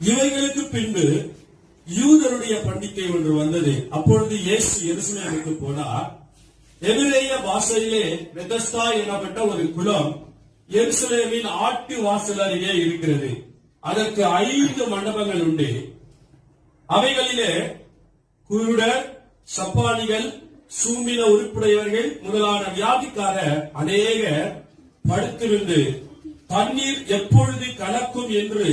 இவைகளுக்கு பின்பு யூதருடைய பண்டிகை ஒன்று வந்தது. அப்பொழுது இயேசு எருசலேமுக்கு போனார் எதிரேய பாஷையிலே பெதஸ்தா எனப்பட்ட ஒரு குளம் எருசலேமின் ஆட்டு வாசல் அருகே இருக்கிறது. அதற்கு ஐந்து மண்டபங்கள் உண்டு. அவைகளிலே குருடர் சப்பானிகள் சூம்பின உறுப்புடையவர்கள் முதலான வியாதிக்கார அநேக படுத்திருந்து தண்ணீர் எப்பொழுது கலக்கும் என்று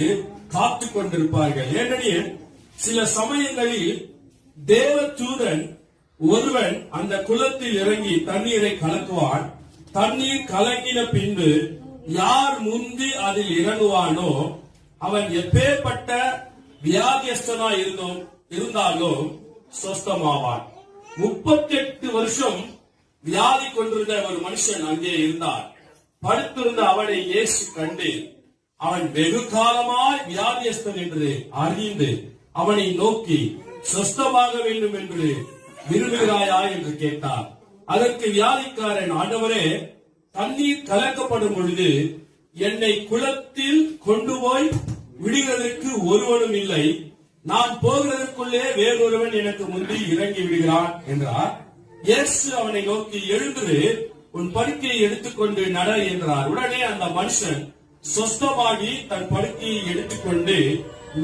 காத்துக் கொண்டிருப்பார்கள். ஏனெனில் சில சமயங்களில் தேவ தூதன் ஒருவன் அந்த குளத்தில் இறங்கி தண்ணீரை கலக்குவான். தண்ணீர் கலங்கின பின்பு யார் முந்தி அதில் இறங்குவானோ அவன் எப்பேற்பட்ட வியாதியஸ்தனா இருந்தோம் இருந்தாலும் சொஸ்தமாவான். முப்பத்தி எட்டு வருஷம் வியாதி கொண்டிருந்த ஒரு மனுஷன் அங்கே இருந்தார் படுத்திருந்த அவனை இயேசு கண்டு அவன் வெகு காலமாய் வியாதியஸ்தன் என்று அறிந்து அவனை நோக்கி சொஸ்தமாக வேண்டும் என்று விரும்புகிறாயா? என்று கேட்டார் அதற்கு வியாதிக்காரன் ஆண்டவரே தண்ணீர் கலக்கப்படும் பொழுது என்னை குளத்தில் கொண்டு போய் விடுகிறதற்கு ஒருவனும் இல்லை. நான் போகிறதற்குள்ளே வேறொருவன் எனக்கு முந்தி இறங்கி விடுகிறான் என்றார். இயேசு அவனை நோக்கி எழுந்து உன் படுக்கையை எடுத்துக்கொண்டு நட என்றார். உடனே அந்த மனுஷன் சொஸ்தமாகி தன் படுக்கையை எடுத்துக்கொண்டு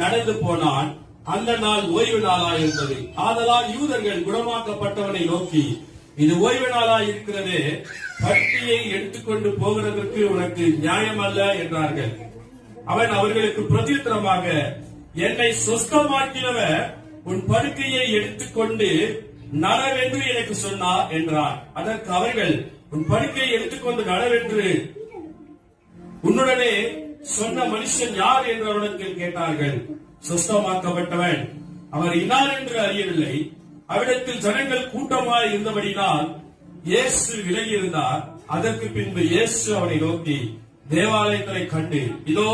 நடந்து போனான். அந்த நாள் ஓய்வு நாளா இருந்தது. ஆதலால் யூதர்கள் குணமாக்கப்பட்டவனை நோக்கி இது ஓய்வு நாளா இருக்கிறதே படுக்கையை எடுத்துக்கொண்டு போகிறதற்கு உனக்கு நியாயம் அல்ல என்றார்கள். அவன் அவர்களுக்கு பிரதியுத்தரமாக என்னை சொஸ்தமாக்கினவர் உன் படுக்கையை எடுத்துக்கொண்டு நடவென்று எனக்கு சொன்னார் என்றார் அதற்கு அவர்கள் உன் படுக்கையை எடுத்துக்கொண்டு நடவென்று உன்னுடனே சொன்ன மனுஷன் யார் என்று அவரிடத்தில் கேட்டார்கள். சொஸ்தமாக்கப்பட்டவன். அவர் இன்னார் என்று அறியவில்லை. அவ்விடத்தில் ஜனங்கள் கூட்டமாய் இருந்தபடினால் இயேசு விலகி இருந்தார் அதற்கு பின்பு இயேசு அவனை நோக்கி தேவாலயத்தை கண்டு இதோ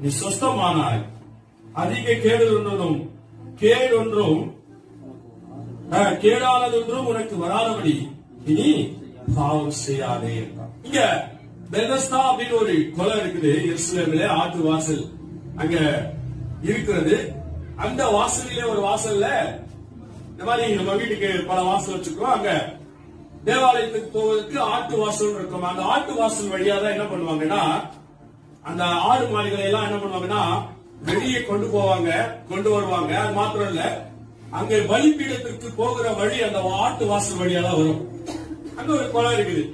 நீ சொஸ்தமானாய். அதிக கேடு ஒன்றும் கேடு ஒன்றும் அஹ், கேடானதொன்றும் உனக்கு வராதபடி. இனி பாவம் செய்யாதே என்றார். இங்க பெதஸ்தா அப்படின்னு ஒரு குளம் இருக்குது எருசலேமிலே ஆட்டு வாசல். அங்க இருக்கிறது. அந்த வாசலிலே ஒரு வாசல்ல இந்த மாதிரி நம்ம வீட்டுக்கு பல வாசல் வச்சிருக்கோம். அங்க தேவாலயத்துக்கு போவதற்கு ஆட்டு வாசல் இருக்கும். அந்த ஆட்டு வாசல் வழியா தான் என்ன பண்ணுவாங்கன்னா அந்த ஆடு மாடுகளை எல்லாம் என்ன பண்ணுவாங்கன்னா வெளியே கொண்டு போவாங்க கொண்டு வருவாங்க. அது மாத்திரம் இல்ல அங்க பலிப்பீடத்திற்கு போகிற வழி அந்த ஆட்டு வாசல் வழியா தான் வரும். ஒரு குளம் இருக்குது.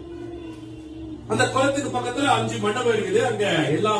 அந்த குளத்துக்கு பக்கத்துல அஞ்சு மண்டபம் இருக்குது. அங்க எல்லா